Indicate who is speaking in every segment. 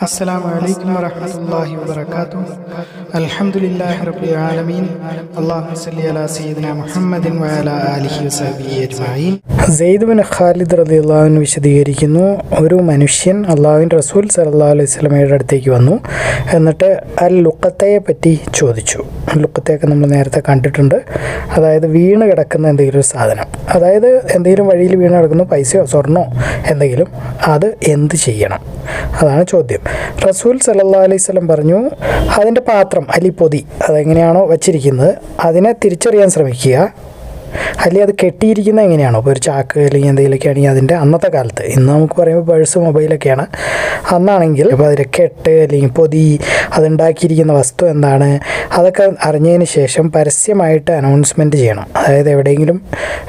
Speaker 1: السلام عليكم ورحمة الله وبركاته الحمد لله رب العالمين اللهم صل على سيدنا محمد وعلى آله وصحبه أجمعين Syed bin Khalid റലി അള്ളാഹുവിന് വിശദീകരിക്കുന്നു ഒരു മനുഷ്യൻ അള്ളാഹുവിൻ റസൂൽ സല്ലാ അലൈഹി സ്വലമയുടെ അടുത്തേക്ക് വന്നു എന്നിട്ട് അൽ ലുക്കത്തയെ പറ്റി ചോദിച്ചു ലുക്കത്തെയൊക്കെ നമ്മൾ നേരത്തെ കണ്ടിട്ടുണ്ട് അതായത് വീണ് കിടക്കുന്ന എന്തെങ്കിലും ഒരു സാധനം അതായത് എന്തെങ്കിലും വഴിയിൽ വീണ് കിടക്കുന്നു പൈസയോ സ്വർണ്ണോ എന്തെങ്കിലും അത് എന്ത് ചെയ്യണം അതാണ് ചോദ്യം റസൂൽ സല്ലാ അലൈഹി സ്വലം പറഞ്ഞു അതിന്റെ പാത്രം അലിപ്പൊതി പൊതി അതെങ്ങനെയാണോ വച്ചിരിക്കുന്നത് അതിനെ തിരിച്ചറിയാൻ ശ്രമിക്കുക. അല്ലെങ്കിൽ അത് കെട്ടിയിരിക്കുന്ന എങ്ങനെയാണോ? ഇപ്പോൾ ഒരു ചാക്ക് അല്ലെങ്കിൽ എന്തെങ്കിലുമൊക്കെ ആണെങ്കിൽ അതിന്റെ അന്നത്തെ കാലത്ത്. ഇന്ന് നമുക്ക് പറയുമ്പോൾ പേഴ്സ് മൊബൈലൊക്കെയാണ്. അന്നാണെങ്കിൽ ഇപ്പോൾ അതിന്റെ കെട്ട് അല്ലെങ്കിൽ പൊതി അതുണ്ടാക്കിയിരിക്കുന്ന വസ്തു എന്താണ്? അതൊക്കെ അറിഞ്ഞതിന് ശേഷം പരസ്യമായിട്ട് അനൗൺസ്മെന്റ് ചെയ്യണം. അതായത് എവിടെയെങ്കിലും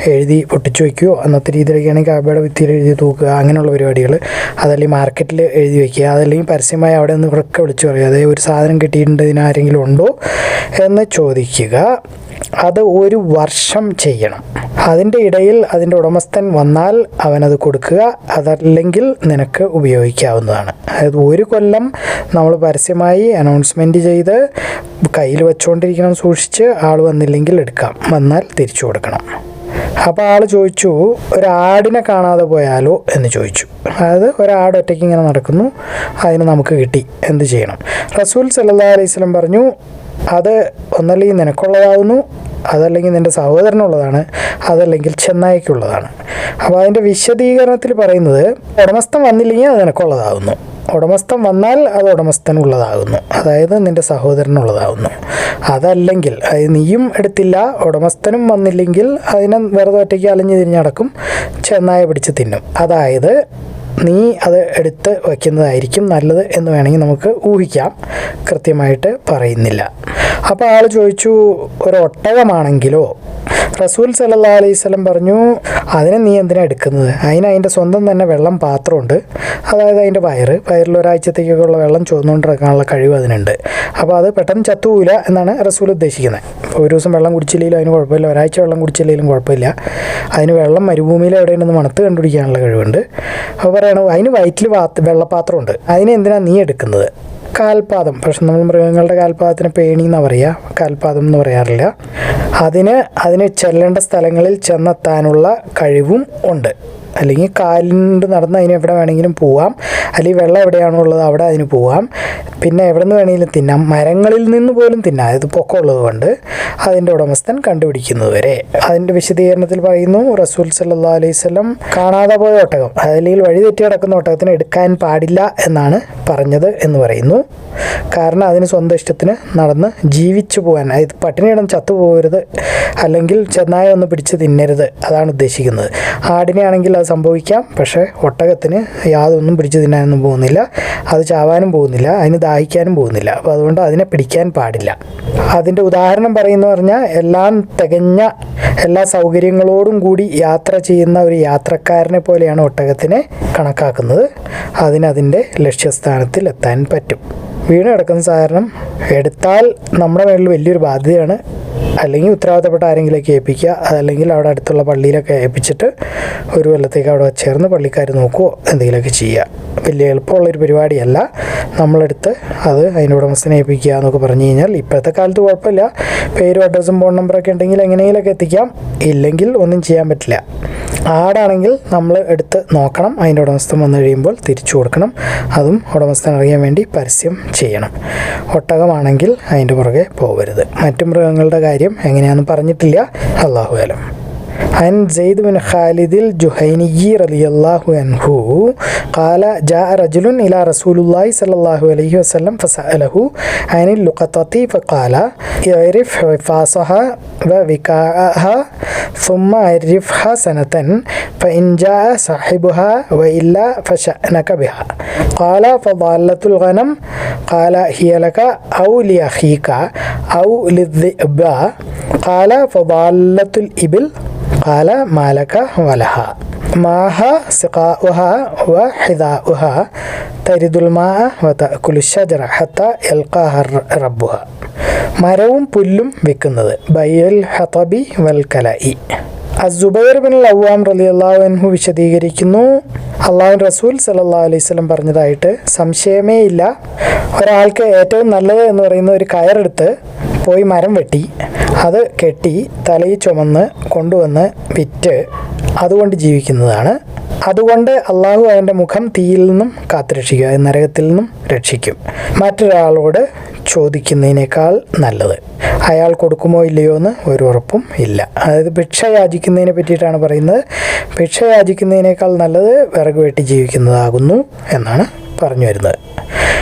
Speaker 1: എഴുതി പൊട്ടിച്ചു വയ്ക്കുകയോ അന്നത്തെ രീതിയിലൊക്കെ ആണെങ്കിൽ കാബയുടെ ഭിത്തിയിൽ എഴുതി തൂക്കുക അങ്ങനെയുള്ള പരിപാടികൾ. അതല്ലെങ്കിൽ മാർക്കറ്റിൽ എഴുതി വയ്ക്കുക അതല്ലെങ്കിൽ പരസ്യമായി അവിടെ നിന്ന് ഉറക്കെ വിളിച്ചു പറയുക. അതായത് ഒരു സാധനം കിട്ടിയിട്ടുണ്ട് ഇതിനാരെങ്കിലും ഉണ്ടോ എന്ന് ചോദിക്കുക. അത് ഒരു വർഷം ചെയ്യണം. അതിന്റെ ഇടയിൽ അതിന്റെ ഉടമസ്ഥൻ വന്നാൽ അവനത് കൊടുക്കുക അതല്ലെങ്കിൽ നിനക്ക് ഉപയോഗിക്കാവുന്നതാണ്. അതായത് ഒരു കൊല്ലം നമ്മൾ പരസ്യമായി അനൗൺസ്മെന്റ് ചെയ്ത് കയ്യിൽ വെച്ചുകൊണ്ടിരിക്കണം സൂക്ഷിച്ച് ആൾ വന്നില്ലെങ്കിൽ എടുക്കാം വന്നാൽ തിരിച്ചു കൊടുക്കണം. അപ്പോൾ ആൾ ചോദിച്ചു ഒരാടിനെ കാണാതെ പോയാലോ? എന്ന് ചോദിച്ചു. അതായത് ഒരാട് ഒറ്റയ്ക്ക് ഇങ്ങനെ നടക്കുന്നു അതിന് നമുക്ക് കിട്ടി എന്ത് ചെയ്യണം? റസൂൽ സല്ലാ അലൈഹി സ്വലം പറഞ്ഞു അത് ഒന്നല്ലെങ്കിൽ നിനക്കുള്ളതാവുന്നു അതല്ലെങ്കിൽ നിന്റെ സഹോദരനുള്ളതാണ് അതല്ലെങ്കിൽ ചെന്നായിക്കുള്ളതാണ്. അപ്പോൾ അതിന്റെ വിശദീകരണത്തിൽ പറയുന്നത് ഉടമസ്ഥൻ വന്നില്ലെങ്കിൽ അത് നിനക്കുള്ളതാകുന്നു. ഉടമസ്ഥൻ വന്നാൽ അത് ഉടമസ്ഥനുള്ളതാകുന്നു. അതായത് നിന്റെ സഹോദരനുള്ളതാകുന്നു. അതല്ലെങ്കിൽ അത് നീയും എടുത്തില്ല ഉടമസ്ഥനും വന്നില്ലെങ്കിൽ അതിനെ വെറുതെ ഒറ്റയ്ക്ക് അലഞ്ഞു തിരിഞ്ഞടക്കും ചെന്നായ പിടിച്ച് തിന്നും. അതായത് നീ അത് എടുത്ത് വയ്ക്കുന്നതായിരിക്കും നല്ലത് എന്ന് വേണമെങ്കിൽ നമുക്ക് ഊഹിക്കാം. കൃത്യമായിട്ട് പറയുന്നില്ല. അപ്പോൾ ആൾ ചോദിച്ചു ഒരു ഒട്ടകമാണെങ്കിലോ? റസൂൽ സല്ലാ അലൈഹി സ്വലം പറഞ്ഞു അതിനെ നീ എന്തിനാണ് എടുക്കുന്നത്? അതിന് അതിന്റെ സ്വന്തം തന്നെ വെള്ളം പാത്രമുണ്ട്. അതായത് അതിന്റെ വയറ്. വയറിൽ ഒരാഴ്ചത്തേക്കൊക്കെയുള്ള വെള്ളം ചോർന്നുകൊണ്ടിരിക്കാനുള്ള കഴിവ് അതിനുണ്ട്. അപ്പോൾ അത് പെട്ടെന്ന് ചത്തുപോയില്ല എന്നാണ് റസൂൽ ഉദ്ദേശിക്കുന്നത്. ഒരു ദിവസം വെള്ളം കുടിച്ചില്ലെങ്കിലും അതിന് കുഴപ്പമില്ല. ഒരാഴ്ച വെള്ളം കുടിച്ചില്ലെങ്കിലും കുഴപ്പമില്ല. അതിന് വെള്ളം മരുഭൂമിയിൽ എവിടെയുണ്ടെന്ന് മണത്ത് കണ്ടുപിടിക്കാനുള്ള കഴിവുണ്ട്. അപ്പോൾ പറയണു അതിന് വയറ്റിൽ വെള്ളപ്പാത്രമുണ്ട് അതിനെ അതിനെന്തിനാണ് നീ എടുക്കുന്നത്? കാൽപാദം. പക്ഷെ നമ്മൾ മൃഗങ്ങളുടെ കാൽപാദത്തിന് പേണി എന്നാണ് പറയുക കാൽപാദം എന്ന് പറയാറില്ല. അതിന് അതിന് ചെല്ലേണ്ട സ്ഥലങ്ങളിൽ ചെന്നെത്താനുള്ള കഴിവും ഉണ്ട്. അല്ലെങ്കിൽ കാലിന്റെ നടന്ന് അതിന് എവിടെ വേണമെങ്കിലും പോവാം. അല്ലെങ്കിൽ വെള്ളം എവിടെയാണോ ഉള്ളത് അവിടെ അതിന് പോവാം. പിന്നെ എവിടെ നിന്ന് വേണമെങ്കിലും തിന്നാം. മരങ്ങളിൽ നിന്ന് പോലും തിന്നാം. ഇത് പൊക്കമുള്ളത് കൊണ്ട് അതിന്റെ ഉടമസ്ഥൻ കണ്ടുപിടിക്കുന്നത് വരെ. അതിന്റെ വിശദീകരണത്തിൽ പറയുന്നു റസൂൽ സല്ലാ അലൈഹി സ്വലം കാണാതെ പോയ ഒട്ടകം അതല്ലെങ്കിൽ വഴി തെറ്റി കിടക്കുന്ന ഒട്ടകത്തിന് എടുക്കാൻ പാടില്ല എന്നാണ് പറഞ്ഞത് എന്ന് പറയുന്നു. കാരണം അതിന് സ്വന്തം ഇഷ്ടത്തിന് നടന്ന് ജീവിച്ചു പോകാൻ അതായത് പട്ടിണിയിടം ചത്തു ചത്തുപോകരുത് അല്ലെങ്കിൽ ചെന്നായ ഒന്ന് പിടിച്ച് തിന്നരുത് അതാണ് ഉദ്ദേശിക്കുന്നത്. ആടിനെ ആണെങ്കിൽ സംഭവിക്കാം. പക്ഷേ ഒട്ടകത്തിന് യാതൊന്നും പിടിച്ചു തിന്നാനൊന്നും പോകുന്നില്ല. അത് ചാവാനും പോകുന്നില്ല. അതിന് ദാഹിക്കാനും പോകുന്നില്ല. അപ്പോൾ അതുകൊണ്ട് അതിനെ പിടിക്കാൻ പാടില്ല. അതിന്റെ ഉദാഹരണം പറയുന്നു പറഞ്ഞാൽ എല്ലാം തികഞ്ഞ എല്ലാ സൗകര്യങ്ങളോടും കൂടി യാത്ര ചെയ്യുന്ന ഒരു യാത്രക്കാരനെ പോലെയാണ് ഒട്ടകത്തിനെ കണക്കാക്കുന്നത്. അതിനതിന്റെ ലക്ഷ്യസ്ഥാനത്തിൽ എത്താൻ പറ്റും. വീണ് കിടക്കുന്ന സാധാരണം എടുത്താൽ നമ്മുടെ മേളിൽ വലിയൊരു ബാധ്യതയാണ് അല്ലെങ്കിൽ ഉത്തരവാദിത്തപ്പെട്ട ആരെങ്കിലുമൊക്കെ ഏൽപ്പിക്കുക. അതല്ലെങ്കിൽ അവിടെ അടുത്തുള്ള പള്ളിയിലൊക്കെ ഏൽപ്പിച്ചിട്ട് ഒരു കൊല്ലത്തേക്ക് അവിടെ ചേർന്ന് പള്ളിക്കാർ നോക്കുമോ എന്തെങ്കിലുമൊക്കെ ചെയ്യുക. വലിയ എളുപ്പമുള്ളൊരു പരിപാടിയല്ല. നമ്മളെടുത്ത് അത് അതിന്റെ ഉടമസ്ഥനെ ഏൽപ്പിക്കുക എന്നൊക്കെ പറഞ്ഞു കഴിഞ്ഞാൽ ഇപ്പോഴത്തെ കാലത്ത് കുഴപ്പമില്ല. പേരും അഡ്രസ്സും ഫോൺ നമ്പറൊക്കെ ഉണ്ടെങ്കിൽ എങ്ങനെയെങ്കിലൊക്കെ എത്തിക്കാം. ഇല്ലെങ്കിൽ ഒന്നും ചെയ്യാൻ പറ്റില്ല. ആടാണെങ്കിൽ നമ്മൾ എടുത്ത് നോക്കണം. അതിന്റെ ഉടമസ്ഥൻ വന്നു കഴിയുമ്പോൾ തിരിച്ചു കൊടുക്കണം. അതും ഉടമസ്ഥൻ അറിയാൻ വേണ്ടി പരസ്യം ചെയ്യണം. ഒട്ടകമാണെങ്കിൽ അതിന്റെ പുറകെ പോകരുത് മറ്റു മൃഗങ്ങളുടെ കാര്യം എങ്ങനെയാണെന്ന് പറഞ്ഞിട്ടില്ല അള്ളാഹു അലം عن زيد بن خالد الجهيني رضي الله عنه قال جاء رجل إلى رسول الله صلى الله عليه وسلم فسأله عن اللقطة فقال اعرف حفاظها ووكاءها ثم عرفها سنة فإن جاء صاحبها وإلا فشأنك بها قال فضالة الغنم قال هي لك أو لأخيك أو للذئب قال فضالة الإبل قال ما لك ولها ماها سقاؤها وحذاؤها ترد الماء وتأكل الشجرة حتى يلقاها ربها മരവും പുല്ലും വിൽക്കുന്നത് ബയ്യൽ ഹതബി വൽ കലഇ അസുബൈർ ബിൻ ലവാം റലി അള്ളാഹുൻഹു വിശദീകരിക്കുന്നു. അള്ളാഹു റസൂൽ സലല്ലാ അലൈഹി സ്വലം പറഞ്ഞതായിട്ട് സംശയമേ ഇല്ല. ഒരാൾക്ക് ഏറ്റവും നല്ലത് എന്ന് പറയുന്ന ഒരു കയറെടുത്ത് പോയി മരം വെട്ടി. അത് കെട്ടി തലയിൽ ചുമന്ന് കൊണ്ടുവന്ന് വിറ്റ് അതുകൊണ്ട് ജീവിക്കുന്നതാണ്. അതുകൊണ്ട് അള്ളാഹു അവന്റെ മുഖം തീയിൽ നിന്നും കാത്തുരക്ഷിക്കുക നരകത്തിൽ നിന്നും രക്ഷിക്കും. മറ്റൊരാളോട് ചോദിക്കുന്നതിനേക്കാൾ നല്ലത്. അയാൾ കൊടുക്കുമോ ഇല്ലയോ എന്ന് ഒരു ഉറപ്പും ഇല്ല. അതായത് ഭിക്ഷ യാചിക്കുന്നതിനെ പറ്റിയിട്ടാണ് പറയുന്നത്. ഭിക്ഷ യാചിക്കുന്നതിനേക്കാൾ നല്ലത് വിറക് വെട്ടി ജീവിക്കുന്നതാകുന്നു എന്നാണ് പറഞ്ഞു വരുന്നത്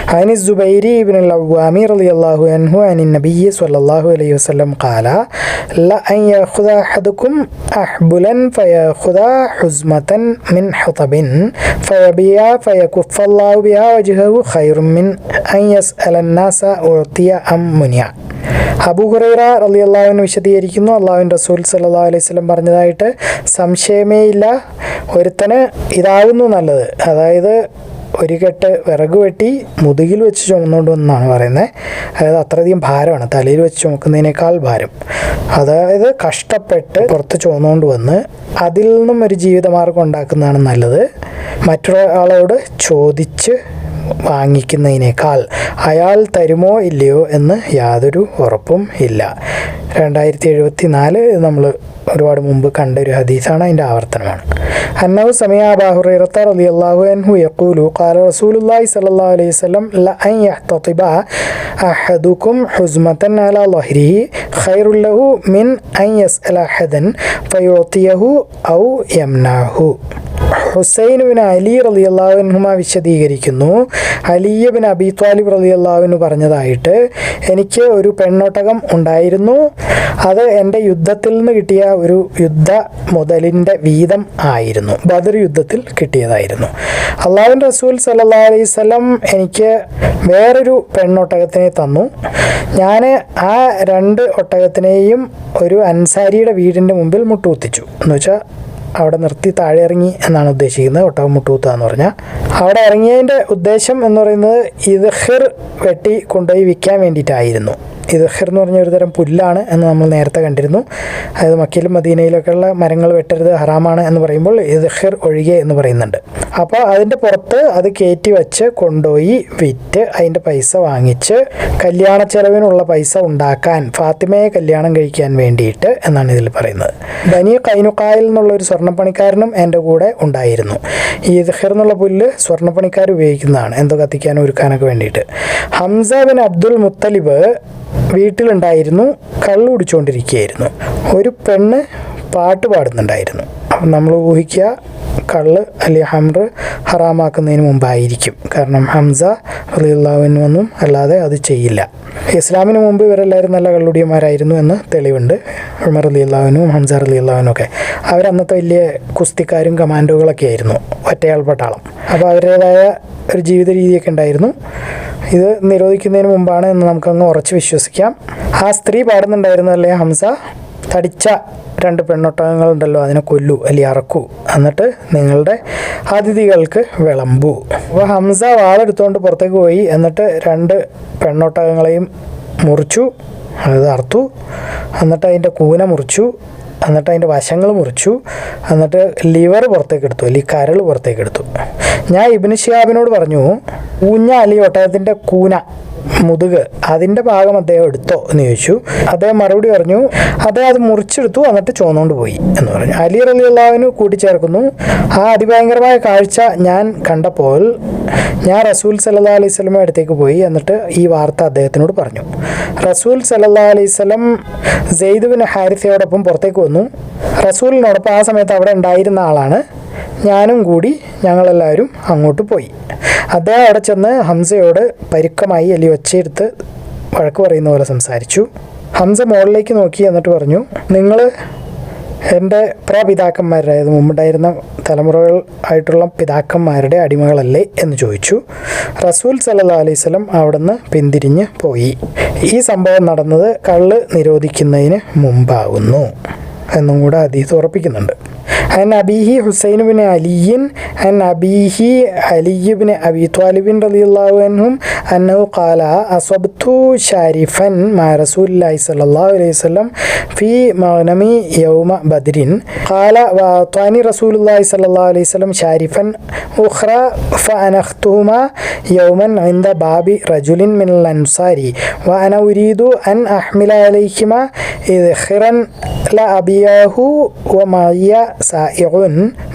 Speaker 1: عن الزبير بن العوام رضي الله عنه عن النبي صلى الله عليه وسلم قال لا أن يأخذ أحدكم أحبلا فيأخذ حزمة من حطب فيبيع فيكف الله بها وجهه خير من أن يسأل الناس أعطي أم منع അബൂ ഹുറൈറ റലി അള്ളാഹുവിന് വിശദീകരിക്കുന്നു അള്ളാഹുവിൻ റസൂൽ സല്ലാ അലൈഹി സ്വലം പറഞ്ഞതായിട്ട് സംശയമേ ഇല്ല ഒരുത്തന് ഇതാകുന്നു നല്ലത് അതായത് ഒരു കെട്ട് വിറക് വെട്ടി മുതുകിൽ വെച്ച് ചുമന്നുകൊണ്ട് വന്നാണ് പറയുന്നത് അതായത് അത്രയധികം ഭാരമാണ്. തലയിൽ വെച്ച് ചുമക്കുന്നതിനേക്കാൾ ഭാരം. അതായത് കഷ്ടപ്പെട്ട് പുറത്ത് ചുമന്നുകൊണ്ട് വന്ന് അതിൽ നിന്നും ഒരു ജീവിതമാർഗം ഉണ്ടാക്കുന്നതാണ് നല്ലത്. മറ്റൊരാളോട് ചോദിച്ച് വാങ്ങിക്കുന്നതിനേക്കാൾ അയാൾ തരുമോ ഇല്ലയോ എന്ന് യാതൊരു ഉറപ്പും ഇല്ല. രണ്ടായിരത്തി എഴുപത്തി നാല് നമ്മൾ ഒരുപാട് മുമ്പ് കണ്ട ഒരു ഹദീസാണ് അതിന്റെ ആവർത്തനമാണ്. അന്നവ് സമയ അബാഹുറൈറത്ത റളിയല്ലാഹു അൻഹു അലൈഹി അഹദുക്കും അല മിൻ അൻ യസ്അല ഔ ഹുസൈൻ ബിൻ അലി റളിയല്ലാഹുനുമ വിശദീകരിക്കുന്നു. അലിയ ബിൻ അബി ത്വാലിബ് അള്ളാഹുവിന് പറഞ്ഞതായിട്ട് എനിക്ക് ഒരു പെണ്ണൊട്ടകം ഉണ്ടായിരുന്നു. അത് എന്റെ യുദ്ധത്തിൽ നിന്ന് കിട്ടിയ ഒരു യുദ്ധ മുതലിന്റെ വീതം ആയിരുന്നു. ബദർ യുദ്ധത്തിൽ കിട്ടിയതായിരുന്നു. അള്ളാഹുൻ റസൂൽ സല്ലാ അലൈഹി സ്വലം എനിക്ക് വേറൊരു പെണ്ണൊട്ടകത്തിനെ തന്നു. ഞാൻ ആ രണ്ട് ഒട്ടകത്തിനെയും ഒരു അൻസാരിയുടെ വീടിന്റെ മുമ്പിൽ മുട്ടുകുത്തിച്ചു. എന്ന് വെച്ചാൽ അവിടെ നിർത്തി താഴെ ഇറങ്ങി എന്നാണ് ഉദ്ദേശിക്കുന്നത്. ഒട്ടകം മുട്ടുകുത്ത എന്ന് പറഞ്ഞാൽ അവിടെ ഇറങ്ങിയതിന്റെ ഉദ്ദേശം എന്ന് പറയുന്നത് ഇദ്ഹിർ വെട്ടി കൊണ്ടുപോയി വിൽക്കാൻ വേണ്ടിയിട്ടായിരുന്നു. ഇദ്ഹിർ എന്ന് പറഞ്ഞ ഒരു തരം പുല്ലാണ് എന്ന് നമ്മൾ നേരത്തെ കണ്ടിരുന്നു. അതായത് മക്കയിലും മദീനയിലൊക്കെയുള്ള മരങ്ങൾ വെട്ടരുത് ഹറാമാണ് എന്ന് പറയുമ്പോൾ ഇദ്ഹിർ ഒഴികെ എന്ന് പറയുന്നുണ്ട്. അപ്പോൾ അതിന്റെ പുറത്ത് അത് കയറ്റി വെച്ച് കൊണ്ടുപോയി വിറ്റ് അതിന്റെ പൈസ വാങ്ങിച്ച് കല്യാണ ചെലവിനുള്ള പൈസ ഉണ്ടാക്കാൻ ഫാത്തിമയെ കല്യാണം കഴിക്കാൻ വേണ്ടിയിട്ട് എന്നാണ് ഇതിൽ പറയുന്നത്. ബനി കൈനുക്കായിൽ എന്നുള്ള ഒരു സ്വർണപ്പണിക്കാരനും എന്റെ കൂടെ ഉണ്ടായിരുന്നു. ഈ ഇദ്ഹിർ എന്നുള്ള പുല്ല് സ്വർണപ്പണിക്കാർ ഉപയോഗിക്കുന്നതാണ്. എന്തോ കത്തിക്കാനും ഒരുക്കാനൊക്കെ വേണ്ടിയിട്ട്. ഹംസ ബിൻ അബ്ദുൽ മുത്തലിബ് വീട്ടിലുണ്ടായിരുന്നു കള്ളു കുടിച്ചുകൊണ്ടിരിക്കുകയായിരുന്നു ഒരു പെണ്ണ് പാട്ട് പാടുന്നുണ്ടായിരുന്നു. നമ്മൾ ഊഹിക്കുക കള്ള് അല്ലെങ്കിൽ ഹംറ് ഹറാമാക്കുന്നതിന് മുമ്പായിരിക്കും. കാരണം ഹംസ അലിയുള്ളവനൊന്നും അല്ലാതെ അത് ചെയ്യില്ല. ഇസ്ലാമിന് മുമ്പ് ഇവരെല്ലാവരും നല്ല കള്ളുടിയന്മാരായിരുന്നു എന്ന് തെളിവുണ്ട്. ഉമർ അലി ഹംസ അലി അള്ളാഹുനും ഒക്കെ. അവരന്നത്തെ വലിയ കുസ്തിക്കാരും കമാൻഡോകളൊക്കെ ആയിരുന്നു. ഒറ്റയാൾ പട്ടാളം. അപ്പോൾ അവരുടേതായ ഒരു ജീവിത രീതിയൊക്കെ ഉണ്ടായിരുന്നു. ഇത് നിരോധിക്കുന്നതിന് മുമ്പാണ് എന്ന് നമുക്കങ്ങ് ഉറച്ച് വിശ്വസിക്കാം. ആ സ്ത്രീ പാടുന്നുണ്ടായിരുന്നു അല്ലേ ഹംസ? തടിച്ച രണ്ട് പെണ്ണൊട്ടകങ്ങളുണ്ടല്ലോ അതിനെ കൊല്ലു അല്ലെങ്കിൽ അറക്കൂ. എന്നിട്ട് നിങ്ങളുടെ അതിഥികൾക്ക് വിളമ്പൂ. അപ്പോൾ ഹംസ വാളെടുത്തുകൊണ്ട് പുറത്തേക്ക് പോയി. എന്നിട്ട് രണ്ട് പെണ്ണൊട്ടകങ്ങളെയും മുറിച്ചു. അത് അറുത്തു. എന്നിട്ട് അതിന്റെ കൂന മുറിച്ചു. എന്നിട്ട് അതിന്റെ വശങ്ങൾ മുറിച്ചു. എന്നിട്ട് ലിവർ പുറത്തേക്ക് എടുത്തു. അല്ലെങ്കിൽ കരൾ പുറത്തേക്ക് എടുത്തു. ഞാൻ ഇബിന് ഷിയാബിനോട് പറഞ്ഞു ഊഞ്ഞ അല്ലെങ്കിൽ ഒട്ടകത്തിന്റെ കൂന മുതുക് അതിന്റെ ഭാഗം അദ്ദേഹം എടുത്തോ എന്ന് ചോദിച്ചു. അദ്ദേഹം മറുപടി പറഞ്ഞു അദ്ദേഹം അത് മുറിച്ചെടുത്തു എന്നിട്ട് ചോന്നുകൊണ്ട് പോയി എന്ന് പറഞ്ഞു. അലി അലി അള്ളാഹുവിന് കൂട്ടിച്ചേർക്കുന്നു. ആ അതിഭയങ്കരമായ കാഴ്ച ഞാൻ കണ്ടപ്പോൾ ഞാൻ റസൂൽ സല്ലാ അലൈഹി സ്വലമ അടുത്തേക്ക് പോയി എന്നിട്ട് ഈ വാർത്ത അദ്ദേഹത്തിനോട് പറഞ്ഞു. റസൂൽ സല്ലാ അലൈഹി സ്വലം സെയ്ദ് ഹാരിഫയോടൊപ്പം പുറത്തേക്ക് വന്നു. റസൂലിനോടൊപ്പം ആ സമയത്ത് അവിടെ ഉണ്ടായിരുന്ന ആളാണ് ഞാനും കൂടി ഞങ്ങളെല്ലാവരും അങ്ങോട്ട് പോയി. അദ്ദേഹം അവിടെ ചെന്ന് ഹംസയോട് പരുക്കമായി അല്ലെങ്കിൽ ഒച്ചയെടുത്ത് വഴക്ക് പറയുന്ന പോലെ സംസാരിച്ചു. ഹംസ മുകളിലേക്ക് നോക്കി എന്നിട്ട് പറഞ്ഞു നിങ്ങൾ എന്റെ പ്രപിതാക്കന്മാരുടെ അതായത് മുമ്പുണ്ടായിരുന്ന തലമുറകൾ ആയിട്ടുള്ള പിതാക്കന്മാരുടെ അടിമകളല്ലേ? എന്ന് ചോദിച്ചു. റസൂൽ സല്ലാ അലൈഹി സ്വലം അവിടുന്ന് പിന്തിരിഞ്ഞ് പോയി. ഈ സംഭവം നടന്നത് കള്ള് നിരോധിക്കുന്നതിന് മുമ്പാകുന്നു എന്നും കൂടെ ഹദീസ് ഉറപ്പിക്കുന്നുണ്ട് عن أبيه حسين بن علي عن أبيه علي بن أبي طالب رضي الله عنهم أنه قال أصبت شارفا مع رسول الله صلى الله عليه وسلم في مغنم يوم بدر قال وأعطاني رسول الله صلى الله عليه وسلم شارفا أخرى فأنختهما يوما عند باب رجل من الأنصار وأنا أريد أن أحمل عليهما إذخرا لأبياه ومعي سائع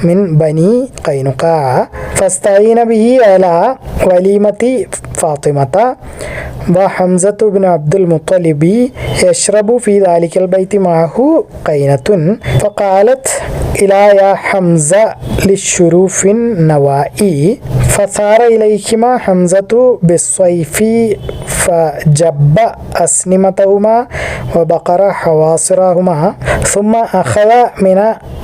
Speaker 1: من بني قينقاع. فاستعين به على وليمة فاطمة وحمزة بن عبد المطلب يشرب في ذلك البيت معه قينة. فقالت إلى يا حمزة للشروف النوائي فثار إليهما حمزة بالصيف فجب أسنمتهما وبقر حواصرهما ثم أخذ من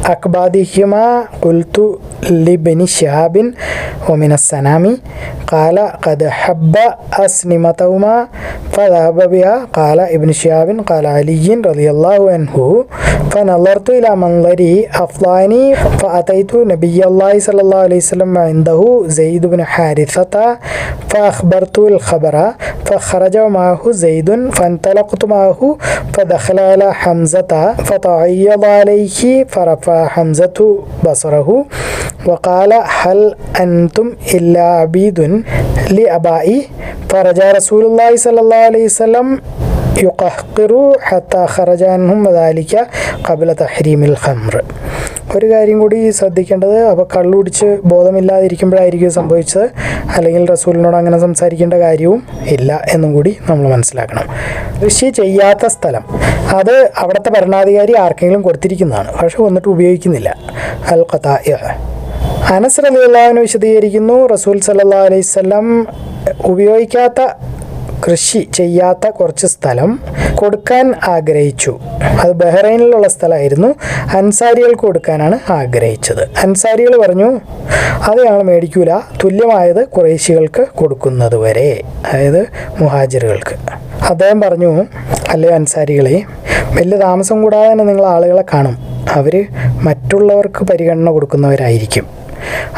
Speaker 1: أكبادهما قلت لابن شهاب ومن السنام قال قد حب أسنمتهما فذهب بها قال ابن شهاب قال علي رضي الله عنه فنظرت إلى منظري أفضاني فأتيت نبي الله صلى الله عليه وسلم عنده زيد بن حارثة فأخبرته الخبر فخرج معه زيد فانطلقت معه فدخل على حمزة فتعيض عليه فرفع ഹംസത്തു ബസറഹു. വക്കാല ഹൽ عبيد ഇല്ലാ അബീദുൻ رسول الله صلى الله عليه وسلم വസല്ലം حتى خرج ഖറജാൻഹും ذلك قبل തഹ്രീമിൽ الخمر ഒരു കാര്യം കൂടി ശ്രദ്ധിക്കേണ്ടത് അപ്പോൾ കള്ളുടിച്ച് ബോധമില്ലാതിരിക്കുമ്പോഴായിരിക്കും സംഭവിച്ചത്. അല്ലെങ്കിൽ റസൂലിനോട് അങ്ങനെ സംസാരിക്കേണ്ട കാര്യവും ഇല്ല എന്നും കൂടി നമ്മൾ മനസ്സിലാക്കണം. കൃഷി ചെയ്യാത്ത സ്ഥലം. അത് അവിടുത്തെ ഭരണാധികാരി ആർക്കെങ്കിലും കൊടുത്തിരിക്കുന്നതാണ്. പക്ഷെ വന്നിട്ട് ഉപയോഗിക്കുന്നില്ല. അൽ ഖത്താ അനസ് റലിയുള്ളവന് വിശദീകരിക്കുന്നു റസൂൽ സല്ലാ അലൈഹി സ്വലം ഉപയോഗിക്കാത്ത കൃഷി ചെയ്യാത്ത കുറച്ച് സ്ഥലം കൊടുക്കാൻ ആഗ്രഹിച്ചു. അത് ബഹ്റൈനിലുള്ള സ്ഥലമായിരുന്നു. അൻസാരികൾക്ക് കൊടുക്കാനാണ് ആഗ്രഹിച്ചത്. അൻസാരികൾ പറഞ്ഞു അത് ഞങ്ങൾ മേടിക്കൂല. തുല്യമായത് കുറേശികൾക്ക് കൊടുക്കുന്നത് വരെ അതായത് മുഹാജിറുകൾക്ക്. അദ്ദേഹം പറഞ്ഞു അല്ലേ അൻസാരികളെ വലിയ താമസം കൂടാതെ തന്നെ നിങ്ങൾ ആളുകളെ കാണും. അവർ മറ്റുള്ളവർക്ക് പരിഗണന കൊടുക്കുന്നവരായിരിക്കും.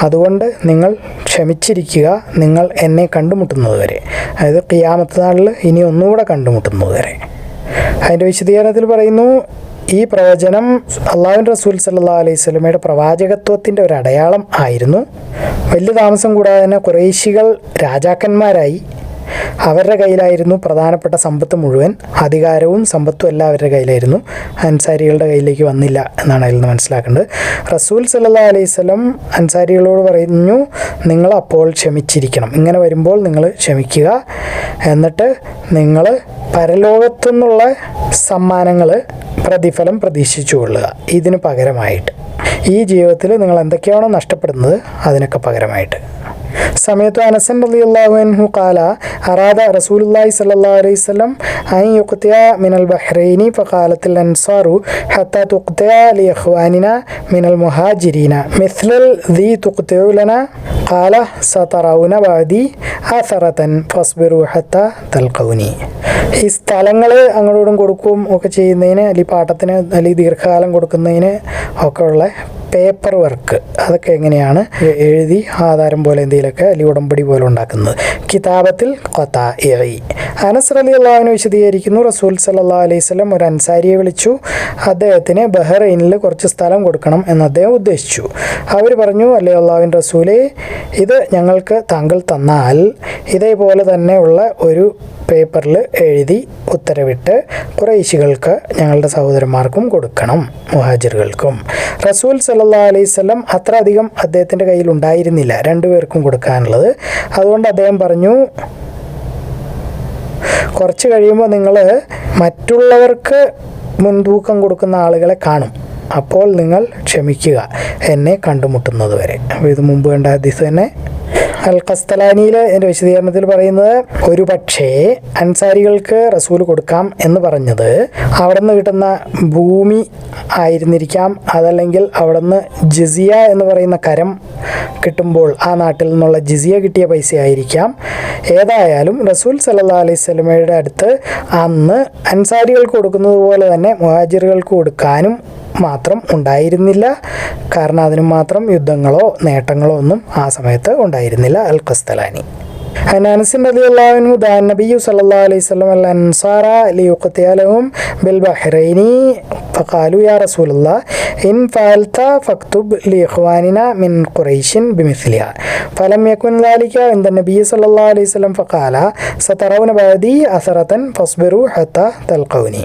Speaker 1: അതുകൊണ്ട് നിങ്ങൾ ക്ഷമിച്ചിരിക്കുക നിങ്ങൾ എന്നെ കണ്ടുമുട്ടുന്നത് വരെ. അതായത് കിയാമത്ത് നാളിൽ ഇനി ഒന്നുകൂടെ കണ്ടുമുട്ടുന്നത് വരെ. അതിന്റെ വിശദീകരണത്തിൽ പറയുന്നു ഈ പ്രവചനം അള്ളാഹുൻ റസൂൽ സല്ലാ അലൈഹി സ്വലമയുടെ പ്രവാചകത്വത്തിന്റെ ഒരു അടയാളം ആയിരുന്നു. വലിയ താമസം കൂടാതെ തന്നെ കുറേശികൾ രാജാക്കന്മാരായി. അവരുടെ കയ്യിലായിരുന്നു പ്രധാനപ്പെട്ട സമ്പത്ത് മുഴുവൻ. അധികാരവും സമ്പത്തും എല്ലാം അവരുടെ കയ്യിലായിരുന്നു. അൻസാരികളുടെ കയ്യിലേക്ക് വന്നില്ല എന്നാണ് അതിൽ നിന്ന് മനസ്സിലാക്കേണ്ടത്. റസൂൽ സല്ലാ അലൈഹി സ്വലം അൻസാരികളോട് പറഞ്ഞു നിങ്ങൾ അപ്പോൾ ക്ഷമിച്ചിരിക്കണം. ഇങ്ങനെ വരുമ്പോൾ നിങ്ങൾ ക്ഷമിക്കുക. എന്നിട്ട് നിങ്ങൾ പരലോകത്തു നിന്നുള്ള സമ്മാനങ്ങൾ പ്രതിഫലം പ്രതീക്ഷിച്ചു കൊള്ളുക. ഇതിന് പകരമായിട്ട്. ഈ ജീവിതത്തിൽ നിങ്ങൾ എന്തൊക്കെയാണോ നഷ്ടപ്പെടുന്നത് അതിനൊക്കെ പകരമായിട്ട്. സമയത്ത് അനസൻ റലി അള്ളാഹു അൻഹു കാല അറാദ റസൂലുല്ലാഹി സല്ലല്ലാഹു അലൈഹി വസല്ലം ഐ യുഖ്തിയ മിനൽ ബഹ്റൈനി ഫഖാലത്തിൽ അൻസാറു ഹത്ത തുഖ്തിയ ലി ഇഖ്വാനിന മിനൽ മുഹാജിരീന. മിസ്ലൽ ദി തുഖ്തിയു ലന ഖാല സതറൗന ബഅദി അസറതൻ ഫസ്ബിറു ഹത്ത തൽഖൗനി. ഈ സ്ഥലങ്ങൾ അങ്ങോട്ടും കൊടുക്കും ഒക്കെ ചെയ്യുന്നതിന് അല്ലെങ്കിൽ പാട്ടത്തിന് അല്ലെങ്കിൽ ദീർഘകാലം കൊടുക്കുന്നതിന് ഒക്കെ ഉള്ള പേപ്പർ വർക്ക് അതൊക്കെ എങ്ങനെയാണ്? എഴുതി ആധാരം പോലെ എന്തെങ്കിലുമൊക്കെ അല്ലെങ്കിൽ ഉടമ്പടി പോലെ ഉണ്ടാക്കുന്നത്. കിതാബത്തിൽ കൊത്ത എഴി അനസ് അലി അള്ളാഹുവിനെ വിശദീകരിക്കുന്നു. റസൂൽ സല്ലാ അലൈഹി സ്വലം ഒരു അൻസാരിയെ വിളിച്ചു. അദ്ദേഹത്തിന് ബഹ്റൈനിൽ കുറച്ച് സ്ഥലം കൊടുക്കണം എന്ന് അദ്ദേഹം ഉദ്ദേശിച്ചു. അവർ പറഞ്ഞു അല്ലേ അള്ളാഹുവിൻ റസൂലെ ഇത് ഞങ്ങൾക്ക് താങ്കൾ തന്നാൽ ഇതേപോലെ തന്നെയുള്ള ഒരു പേപ്പറിൽ എഴുതി ഉത്തരവിട്ട് കുറേശികൾക്ക് ഞങ്ങളുടെ സഹോദരന്മാർക്കും കൊടുക്കണം മുഹാജിറുകൾക്കും. റസൂൽ സല്ലാ അലൈഹി സ്വലം അത്ര അധികം അദ്ദേഹത്തിന്റെ കയ്യിൽ ഉണ്ടായിരുന്നില്ല രണ്ടുപേർക്കും കൊടുക്കാനുള്ളത്. അതുകൊണ്ട് അദ്ദേഹം പറഞ്ഞു കുറച്ച് കഴിയുമ്പോൾ നിങ്ങൾ മറ്റുള്ളവർക്ക് മുൻതൂക്കം കൊടുക്കുന്ന ആളുകളെ കാണും. അപ്പോൾ നിങ്ങൾ ക്ഷമിക്കുക എന്നെ കണ്ടുമുട്ടുന്നത് വരെ ഇത് മുമ്പ് കണ്ട ഹദീസ് തന്നെ അൽ ഖസ്തലാനിയിലെ എന്റെ വിശദീകരണത്തിൽ പറയുന്നത് ഒരു പക്ഷേ അൻസാരികൾക്ക് റസൂൽ കൊടുക്കാം എന്ന് പറഞ്ഞത് അവിടെ നിന്ന് കിട്ടുന്ന ഭൂമി ആയിരുന്നിരിക്കാം. അതല്ലെങ്കിൽ അവിടെ നിന്ന് ജിസിയ എന്ന് പറയുന്ന കരം കിട്ടുമ്പോൾ ആ നാട്ടിൽ നിന്നുള്ള ജിസിയ കിട്ടിയ പൈസ ആയിരിക്കാം. ഏതായാലും റസൂൽ സല്ലാ അലൈഹി സ്വലമയുടെ അടുത്ത് അന്ന് അൻസാരികൾക്ക് കൊടുക്കുന്നത് പോലെ തന്നെ മുഹാജിറുകൾക്ക് കൊടുക്കാനും മാത്രം ഉണ്ടായിരുന്നില്ല കാരണം അതിന് മാത്രം യുദ്ധങ്ങളോ നേട്ടങ്ങളോ ഒന്നും ആ സമയത്ത് ഉണ്ടായിരുന്നില്ല അൽ ഖസ്തലാനി عن انس رضي الله عنه دعا النبي صلى الله عليه وسلم الانصار ليقتل لهم بالبحرين فقالوا يا رسول الله ان فعلت فاكتب لاخواننا من قريش بمثلها فلم يكن ذلك عند النبي صلى الله عليه وسلم فقال سترون بعدي اثرة فاصبروا حتى تلقوني